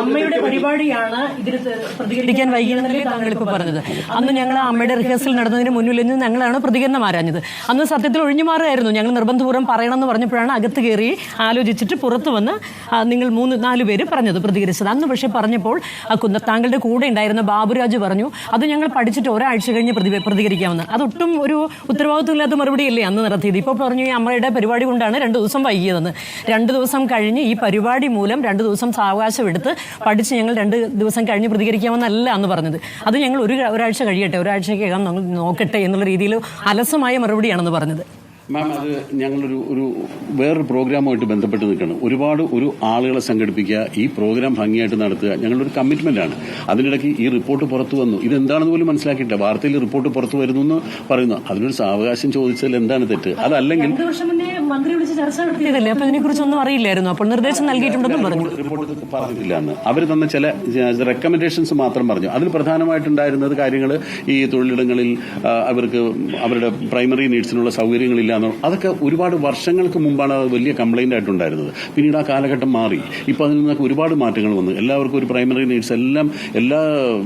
അമ്മയുടെ പരിപാടിയാണ് ഇതിൽ പ്രതികരിക്കാൻ വൈകിയെന്നല്ലേ താങ്കൾ ഇപ്പോൾ പറഞ്ഞത്? അന്ന് ഞങ്ങൾ അമ്മയുടെ റിഹേഴ്സൽ നടന്നതിന് മുന്നിൽ നിന്ന് ഞങ്ങളാണ് പ്രതികരണം ആരാഞ്ഞത്. അന്ന് സത്യത്തിൽ ഒഴിഞ്ഞു മാറുകയായിരുന്നു. ഞങ്ങൾ നിർബന്ധപൂർവം പറയണമെന്ന് പറഞ്ഞപ്പോഴാണ് അകത്ത് കയറി ആലോചിച്ചിട്ട് പുറത്ത് വന്ന് നിങ്ങൾ മൂന്ന് നാല് പേര് പറഞ്ഞത് പ്രതികരിച്ചത്. അന്ന് പക്ഷേ പറഞ്ഞപ്പോൾ ആ കുന്ന താങ്കളുടെ കൂടെ ഉണ്ടായിരുന്ന ബാബുരാജ് പറഞ്ഞു അത് ഞങ്ങൾ പഠിച്ചിട്ട് ഒരാഴ്ച കഴിഞ്ഞ് പ്രതി പ്രതികരിക്കാമെന്ന്. അതൊട്ടും ഒരു ഉത്തരവാദിത്വമില്ലാത്ത മറുപടിയല്ലേ അന്ന് നടത്തിയത്. ഇപ്പോൾ പറഞ്ഞു ഈ അമ്മയുടെ പരിപാടി കൊണ്ടാണ് രണ്ട് ദിവസം വൈകിയതെന്ന്. രണ്ട് ദിവസം കഴിഞ്ഞ് ഈ പരിപാടി മൂലം രണ്ട് ദിവസം സാവകാശം എടുത്ത് പഠിച്ച് ഞങ്ങൾ രണ്ട് ദിവസം കഴിഞ്ഞ് പ്രതികരിക്കാമെന്നല്ല എന്ന് പറഞ്ഞത്. അത് ഞങ്ങൾ ഒരു ഒരാഴ്ച കഴിയട്ടെ ഒരാഴ്ചക്കകം ഞങ്ങൾ നോക്കട്ടെ എന്നുള്ള രീതിയിൽ അലസമായ മറുപടിയാണെന്ന് പറഞ്ഞത്. മാം അത് ഞങ്ങളൊരു ഒരു വേറൊരു പ്രോഗ്രാമുമായിട്ട് ബന്ധപ്പെട്ട് നിൽക്കണം ഒരുപാട് ഒരു ആളുകളെ സംഘടിപ്പിക്കുക ഈ പ്രോഗ്രാം ഭംഗിയായിട്ട് നടത്തുക ഒരു കമ്മിറ്റ്മെന്റ് ആണ്. അതിനിടയ്ക്ക് ഈ റിപ്പോർട്ട് പുറത്തു വന്നു. ഇതെന്താണെന്ന് പോലും മനസ്സിലാക്കിയിട്ടില്ല. വാർത്തയിൽ റിപ്പോർട്ട് പുറത്തു വരുന്നു എന്ന് പറയുന്നു. അതിനൊരു സാവകാശം ചോദിച്ചാൽ എന്താണ് തെറ്റ്? അതല്ലെങ്കിൽ മന്ത്രി വിളിച്ച് ചർച്ച നടത്തിയതല്ലേ? അപ്പൊ ഇതിനെക്കുറിച്ചൊന്നും അറിയില്ലായിരുന്നു. അപ്പോൾ നിർദ്ദേശം നൽകിയിട്ടുണ്ടെന്നും പറഞ്ഞു. റിപ്പോർട്ട് പറഞ്ഞിട്ടില്ല എന്ന് അവർ തന്ന ചില റെക്കമെൻഡേഷൻസ് മാത്രം പറഞ്ഞു. അതിൽ പ്രധാനമായിട്ടുണ്ടായിരുന്നത് കാര്യങ്ങൾ ഈ തൊഴിലിടങ്ങളിൽ അവർക്ക് അവരുടെ പ്രൈമറി നീഡ്സിനുള്ള സൗകര്യങ്ങളില്ല എന്നുള്ള അതൊക്കെ ഒരുപാട് വർഷങ്ങൾക്ക് മുമ്പാണ് അത് വലിയ കംപ്ലൈന്റ് ആയിട്ടുണ്ടായിരുന്നത്. പിന്നീട് ആ കാലഘട്ടം മാറി. ഇപ്പോൾ അതിൽ നിന്നൊക്കെ ഒരുപാട് മാറ്റങ്ങൾ വന്നു. എല്ലാവർക്കും ഒരു പ്രൈമറി നീഡ്സ് എല്ലാം എല്ലാ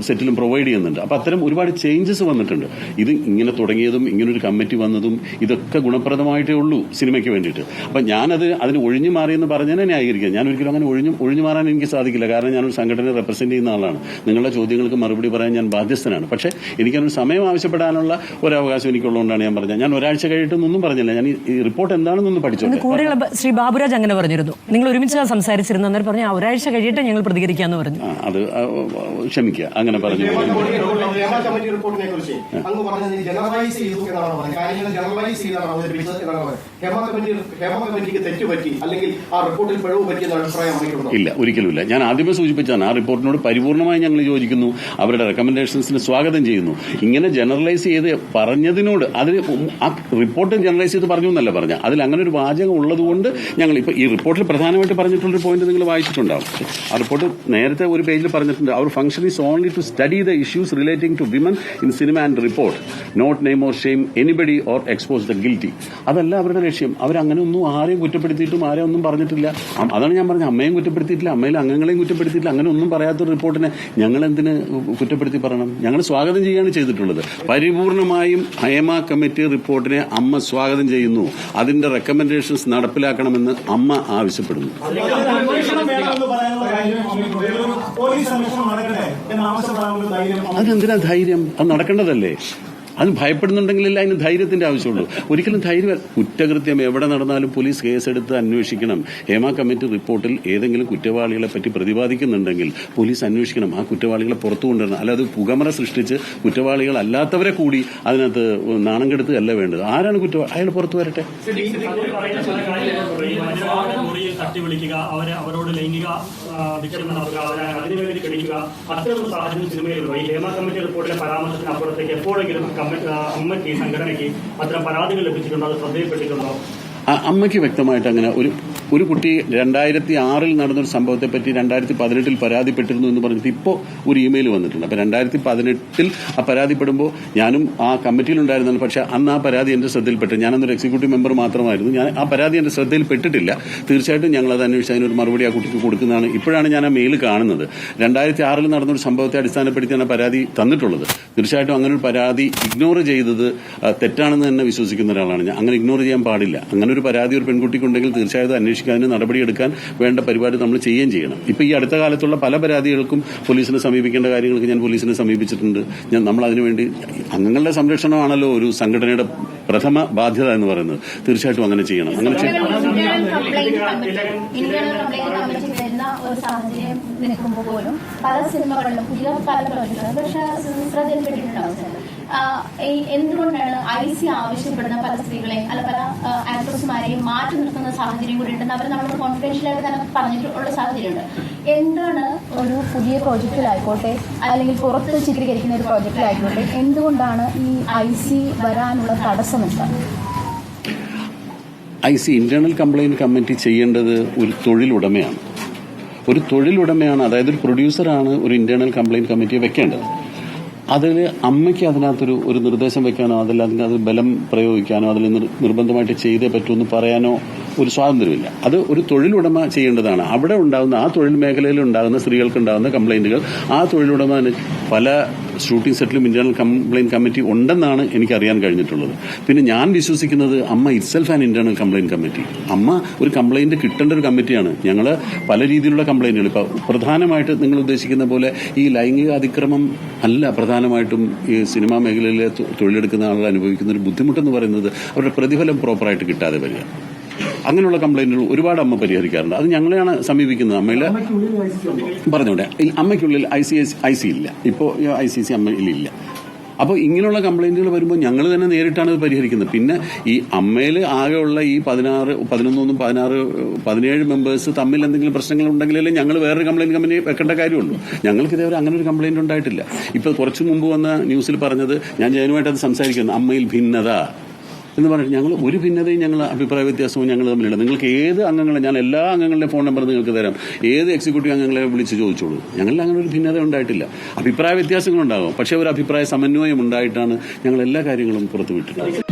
സെറ്റിലും പ്രൊവൈഡ് ചെയ്യുന്നുണ്ട്. അപ്പോൾ അത്തരം ഒരുപാട് ചേഞ്ചസ് വന്നിട്ടുണ്ട്. ഇത് ഇങ്ങനെ തുടങ്ങിയതും ഇങ്ങനൊരു കമ്മിറ്റി വന്നതും ഇതൊക്കെ ഗുണപ്രദമായിട്ടേ ഉള്ളൂ. സിനിമയ്ക്ക് വേണ്ടിയിട്ട്. അപ്പം ഞാനത് അതിന് ഒഴിഞ്ഞു മാറിയെന്ന് പറഞ്ഞതിനെ ന്യായീകരിക്കുക ഞാൻ ഒരിക്കലും അങ്ങനെ ഒഴിഞ്ഞു ഒഴിഞ്ഞു മാറാൻ എനിക്ക് സാധിക്കില്ല. കാരണം ഞാനൊരു സംഘടനയെ റെപ്രസെന്റ് ചെയ്യുന്ന ആളാണ്. നിങ്ങളുടെ ചോദ്യങ്ങൾക്ക് മറുപടി പറയാൻ ഞാൻ ബാധ്യസ്ഥനാണ്. പക്ഷേ എനിക്കതിന് സമയം ആവശ്യപ്പെടാനുള്ള ഒരു അവകാശം എനിക്കുള്ളതുകൊണ്ടാണ് ഞാൻ പറഞ്ഞത്. ഞാൻ ഒരാഴ്ച കഴിഞ്ഞിട്ടൊന്നും പറഞ്ഞില്ല. ഞാൻ ഈ റിപ്പോർട്ട് എന്താണെന്നൊന്നും പഠിച്ചു കൂടെയുള്ള ശ്രീ ബാബുരാജ് അങ്ങനെ പറഞ്ഞിരുന്നു. നിങ്ങൾ ഒരുമിച്ച് സംസാരിച്ചിരുന്നു. അന്നേരം പറഞ്ഞു ഒരാഴ്ച കഴിയട്ടെ ഞങ്ങൾ പ്രതികരിക്കാന്ന് പറഞ്ഞു. അത് ക്ഷമിക്കുക. അങ്ങനെ പറഞ്ഞു. ജനറലൈസ് ചെയ്തു എന്നാണ് പറഞ്ഞത്. കാര്യങ്ങൾ ജനറലൈസ് ചെയ്താണ് അവതരിപ്പിച്ചത് എന്നാണ് പറഞ്ഞത്. കമ്മിറ്റി ഹേമ അല്ലെങ്കിൽ ആ റിപ്പോർട്ടിൽ ഇല്ല ഒരിക്കലുമില്ല. ഞാൻ ആദ്യമേ സൂചിപ്പിച്ചാണ് ആ റിപ്പോർട്ടിനോട് പരിപൂർണമായി ഞങ്ങൾ യോജിക്കുന്നു. അവരുടെ റെക്കമെൻഡേഷൻസിന് സ്വാഗതം ചെയ്യുന്നു. ഇങ്ങനെ ജനറലൈസ് ചെയ്ത് പറഞ്ഞതിനോട് അതിന് ആ റിപ്പോർട്ട് ജനറലൈസ് ചെയ്ത് പറഞ്ഞു എന്നല്ല പറഞ്ഞ. അതിൽ അങ്ങനെ ഒരു വാചകം ഉള്ളതുകൊണ്ട് ഞങ്ങൾ ഇപ്പൊ ഈ റിപ്പോർട്ടിൽ പ്രധാനമായിട്ട് പറഞ്ഞിട്ടുള്ളൊരു പോയിന്റ് നിങ്ങൾ വായിച്ചിട്ടുണ്ടാവും. ആ റിപ്പോർട്ട് നേരത്തെ ഒരു പേജിൽ പറഞ്ഞിട്ടുണ്ട് അവർ function is only to study the issues relating to women in cinema and report not name or shame anybody or expose the guilty അതല്ല അവരുടെ ലക്ഷ്യം. അവരങ്ങനെ ഒന്നും ആരെയും കുറ്റപ്പെടുത്തിയിട്ടും ആരെയും ഒന്നും പറഞ്ഞിട്ടില്ല. അതാണ് ഞാൻ പറഞ്ഞത്. അമ്മയും കുറ്റപ്പെടുത്തിയിട്ടില്ല. അമ്മയിലെ അംഗങ്ങളെയും കുറ്റപ്പെടുത്തിയിട്ടില്ല. അങ്ങനെ ഒന്നും പറയാത്ത റിപ്പോർട്ടിനെ ഞങ്ങൾ എന്തിന് കുറ്റപ്പെടുത്തി പറയണം? ഞങ്ങൾ സ്വാഗതം ചെയ്യുകയാണ് ചെയ്തിട്ടുള്ളത്. പരിപൂർണമായും ഹേമ കമ്മിറ്റി റിപ്പോർട്ടിനെ അമ്മ സ്വാഗതം ചെയ്യുന്നു. അതിന്റെ റെക്കമെൻഡേഷൻസ് നടപ്പിലാക്കണമെന്ന് അമ്മ ആവശ്യപ്പെടുന്നു. അതിനെന്തിനാ ധൈര്യം? അത് നടക്കേണ്ടതല്ലേ? അത് ഭയപ്പെടുന്നുണ്ടെങ്കിലല്ല അതിന് ധൈര്യത്തിന്റെ ആവശ്യമുള്ളൂ. ഒരിക്കലും ധൈര്യം കുറ്റകൃത്യം എവിടെ നടന്നാലും പോലീസ് കേസെടുത്ത് അന്വേഷിക്കണം. ഹേമ കമ്മിറ്റി റിപ്പോർട്ടിൽ ഏതെങ്കിലും കുറ്റവാളികളെ പറ്റി പ്രതിപാദിക്കുന്നുണ്ടെങ്കിൽ പോലീസ് അന്വേഷിക്കണം. ആ കുറ്റവാളികളെ പുറത്തു കൊണ്ടുവരണം. അല്ലാതെ പുകമറ സൃഷ്ടിച്ച് കുറ്റവാളികൾ അല്ലാത്തവരെ കൂടി അതിനകത്ത് നാണം കെടുത്തുകയല്ല വേണ്ടത്. ആരാണ് കുറ്റവാളി അയാൾ പുറത്തു വരട്ടെ. വിളിക്കുക അവരെ അവരോട് ലൈംഗിക അതിക്രമം നടത്തുക അവരെ അതിനുവേണ്ടി ക്ഷണിക്കുക. അത്തരം സാഹചര്യം സിനിമയിൽ ഈ ഹേമ കമ്മിറ്റി റിപ്പോർട്ടിലെ പരാമർശത്തിന് അപ്പുറത്തേക്ക് എപ്പോഴെങ്കിലും കമ്മിറ്റി അമ്മയ്ക്ക് സംഘടനയ്ക്ക് അത്തരം പരാതികൾ ലഭിച്ചിട്ടുണ്ടോ? അത് ശ്രദ്ധയിൽപ്പെട്ടിട്ടുണ്ടോ? അമ്മയ്ക്ക് വ്യക്തമായിട്ട് അങ്ങനെ ഒരു ഒരു കുട്ടി രണ്ടായിരത്തി ആറിൽ നടന്നൊരു സംഭവത്തെ പറ്റി രണ്ടായിരത്തി പതിനെട്ടിൽ പരാതിപ്പെട്ടിരുന്നു എന്ന് പറഞ്ഞിട്ട് ഇപ്പോൾ ഒരു ഇമെയിൽ വന്നിട്ടുണ്ട്. അപ്പോൾ രണ്ടായിരത്തി പതിനെട്ടിൽ ആ പരാതിപ്പെടുമ്പോൾ ഞാനും ആ കമ്മിറ്റിയിലുണ്ടായിരുന്നു പക്ഷേ അന്ന് ആ പരാതി എന്റെ ശ്രദ്ധയിൽപ്പെട്ടു. ഞാനൊന്നൊരു എക്സിക്യൂട്ടീവ് മെമ്പർ മാത്രമായിരുന്നു. ഞാൻ ആ പരാതി എന്റെ ശ്രദ്ധയിൽപ്പെട്ടിട്ടില്ല. തീർച്ചയായിട്ടും ഞങ്ങൾ അത് അന്വേഷിച്ച് അതിനൊരു മറുപടി ആ കുട്ടിക്ക് കൊടുക്കുന്നതാണ്. ഇപ്പോഴാണ് ഞാൻ ആ മെയിൽ കാണുന്നത്. രണ്ടായിരത്തി ആറിൽ നടന്നൊരു സംഭവത്തെ അടിസ്ഥാനപ്പെടുത്തിയാണ് പരാതി തന്നിട്ടുള്ളത്. തീർച്ചയായിട്ടും അങ്ങനെ ഒരു പരാതി ഇഗ്നോർ ചെയ്തത് തെറ്റാണെന്ന് തന്നെ വിശ്വസിക്കുന്ന ഒരാളാണ് ഞാൻ. അങ്ങനെ ഇഗ്നോർ ചെയ്യാൻ പാടില്ല. അങ്ങനെ ഒരു പരാതി ഒരു പെൺകുട്ടിക്കുണ്ടെങ്കിൽ തീർച്ചയായിട്ടും അന്വേഷിക്കാൻ അതിന് നടപടിയെടുക്കാൻ വേണ്ട പരിപാടി നമ്മൾ ചെയ്യുകയും ചെയ്യണം. ഇപ്പൊ ഈ അടുത്ത കാലത്തുള്ള പല പരാതികൾക്കും പോലീസിനെ സമീപിക്കേണ്ട കാര്യങ്ങൾക്ക് ഞാൻ പോലീസിനെ സമീപിച്ചിട്ടുണ്ട്. ഞാൻ നമ്മൾ അതിനുവേണ്ടി അംഗങ്ങളുടെ സംരക്ഷണമാണല്ലോ ഒരു സംഘടനയുടെ പ്രഥമ ബാധ്യത എന്ന് പറയുന്നത്. തീർച്ചയായിട്ടും അങ്ങനെ ചെയ്യണം. അങ്ങനെ നിൽക്കുമ്പോൾ പോലും പല സിനിമകളിലും പല പ്രോജക്റ്റുകളും പക്ഷെ ശ്രദ്ധയിൽപ്പെട്ടിട്ടുണ്ടാവും എന്തുകൊണ്ടാണ് ഐ സി ആവശ്യപ്പെടുന്ന പല സ്ത്രീകളെയും അല്ല പല ആക്ട്രസ്മാരെയും മാറ്റി നിർത്തുന്ന സാഹചര്യം കൂടി ഉണ്ടെന്ന് അവർ നമ്മൾ കോൺഫിഡൻഷ്യലായിട്ട് തന്നെ പറഞ്ഞിട്ടുള്ള സാഹചര്യമുണ്ട്. എന്താണ് ഒരു പുതിയ പ്രോജക്റ്റിലായിക്കോട്ടെ അല്ലെങ്കിൽ പുറത്ത് ചിത്രീകരിക്കുന്ന ഒരു പ്രോജക്റ്റിലായിക്കോട്ടെ എന്തുകൊണ്ടാണ് ഈ ഐ സി വരാനുള്ള തടസ്സം എന്താണ് I C internal complaint committee ചെയ്യേണ്ടത് ഒരു തൊഴിലുടമയാണ്. ഒരു തൊഴിലുടമയാണ് അതായത് ഒരു പ്രൊഡ്യൂസറാണ് ഒരു ഇന്റേണൽ കംപ്ലൈന്റ് കമ്മിറ്റി വെക്കേണ്ടത്. അതിൽ അമ്മയ്ക്ക് അതിനകത്തൊരു ഒരു നിർദ്ദേശം വെക്കാനോ അതിൽ അതിന് അത് ബലം പ്രയോഗിക്കാനോ അതിൽ നിർബന്ധമായിട്ട് ചെയ്തേ പറ്റൂ എന്ന് പറയാനോ ഒരു സ്വാതന്ത്ര്യമില്ല. അത് ഒരു തൊഴിലുടമ ചെയ്യേണ്ടതാണ്. അവിടെ ഉണ്ടാകുന്ന ആ തൊഴിൽ മേഖലയിൽ ഉണ്ടാകുന്ന സ്ത്രീകൾക്ക് ഉണ്ടാകുന്ന കംപ്ലൈന്റുകൾ ആ തൊഴിലുടമ പല ഷൂട്ടിംഗ് സെറ്റിലും ഇന്റേണൽ കംപ്ലൈന്റ് കമ്മിറ്റി ഉണ്ടെന്നാണ് എനിക്ക് അറിയാൻ കഴിഞ്ഞിട്ടുള്ളത്. പിന്നെ ഞാൻ വിശ്വസിക്കുന്നത് AMMA itself an internal complaint committee. AMMA ഒരു കംപ്ലൈന്റ് കിട്ടേണ്ട ഒരു കമ്മിറ്റിയാണ്. ഞങ്ങൾ പല രീതിയിലുള്ള കംപ്ലൈന്റുകൾ ഇപ്പൊ പ്രധാനമായിട്ട് നിങ്ങൾ ഉദ്ദേശിക്കുന്ന പോലെ ഈ ലൈംഗിക അതിക്രമം അല്ല പ്രധാനമായിട്ടും ഈ സിനിമാ മേഖലയിലെ തൊഴിലെടുക്കുന്ന ആളുകൾ അനുഭവിക്കുന്ന ഒരു ബുദ്ധിമുട്ടെന്ന് പറയുന്നത് അവരുടെ പ്രതിഫലം പ്രോപ്പറായിട്ട് കിട്ടാതെ വരിക. അങ്ങനെയുള്ള കംപ്ലൈന്റുകൾ ഒരുപാട് അമ്മ പരിഹരിക്കാറുണ്ട്. അത് ഞങ്ങളെയാണ് സമീപിക്കുന്നത്. അമ്മയിൽ പറഞ്ഞോട്ടെ അമ്മയ്ക്കുള്ളിൽ ഐ സി ഐ സി ഇല്ല. ഇപ്പോൾ ഐ സി സി അമ്മയിലില്ല. അപ്പോൾ ഇങ്ങനെയുള്ള കംപ്ലൈന്റുകൾ വരുമ്പോൾ ഞങ്ങൾ തന്നെ നേരിട്ടാണ് ഇത് പരിഹരിക്കുന്നത്. പിന്നെ ഈ അമ്മയിൽ ആകെയുള്ള ഈ പതിനാറ് പതിനൊന്നൊന്നും പതിനാറ് പതിനേഴ് മെമ്പേഴ്സ് തമ്മിൽ എന്തെങ്കിലും പ്രശ്നങ്ങൾ ഉണ്ടെങ്കിലല്ലേ ഞങ്ങൾ വേറൊരു കംപ്ലൈന്റ് കമ്പനി വെക്കേണ്ട കാര്യമുള്ളൂ. ഞങ്ങൾക്ക് ഇതേവരെ അങ്ങനെ ഒരു കംപ്ലൈന്റ് ഉണ്ടായിട്ടില്ല. ഇപ്പോൾ കുറച്ച് മുമ്പ് വന്ന ന്യൂസിൽ പറഞ്ഞത് ഞാൻ ജയനുമായിട്ട് അത് സംസാരിക്കുന്നു. അമ്മയിൽ ഭിന്നത. എന്ന് പറഞ്ഞിട്ട് ഞങ്ങൾ ഒരു ഭിന്നതയും ഞങ്ങൾ അഭിപ്രായ വ്യത്യാസവും ഞങ്ങൾ തമ്മിലില്ല നിങ്ങൾക്ക് ഏത് അംഗങ്ങളെ ഞാൻ എല്ലാ അംഗങ്ങളുടെ ഫോൺ നമ്പർ നിങ്ങൾക്ക് തരാം. ഏത് എക്സിക്യൂട്ടീവ് അംഗങ്ങളെ വിളിച്ച് ചോദിച്ചോളൂ. ഞങ്ങളിൽ അങ്ങനെ ഒരു ഭിന്നത ഉണ്ടായിട്ടില്ല. അഭിപ്രായ വ്യത്യാസങ്ങളുണ്ടാകും. പക്ഷേ ഒരു അഭിപ്രായ സമന്വയം ഉണ്ടായിട്ടാണ് ഞങ്ങൾ എല്ലാ കാര്യങ്ങളും പുറത്തുവിട്ടിട്ടുള്ളത്.